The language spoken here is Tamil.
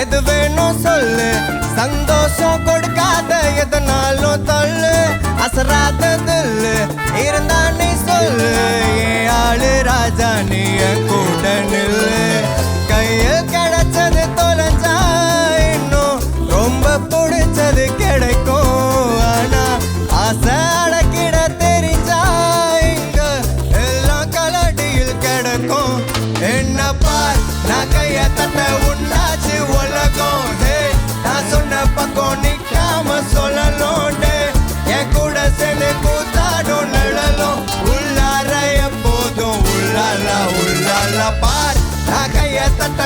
எது வேணும் சொல்லு. சந்தோஷம் கொடுக்காத எதனாலும் தள்ளு. அசராத தில்லு. இருந்தா நீ சொல்லு. ஏ ஆளு ராஜா நீ என் கூட நில்லு. கையில் கிடைச்சது தொலைஞ்சா இன்னும் ரொம்ப பிடிச்சது கிடைக்கும். ஆனா ஆசை அடக்கிட தெரிஞ்சா இங்க எல்லாம் கலடியில் கிடக்கும். என்ன பார் நான் கை பக்கம் நிக்காம சொல்லணும் டே என் கூட சேர்ந்து கூத்தாடும் நிழலும். உள்ளார எப்போதும் உள்ளால உள்ளால பார். நான் கைய தட்ட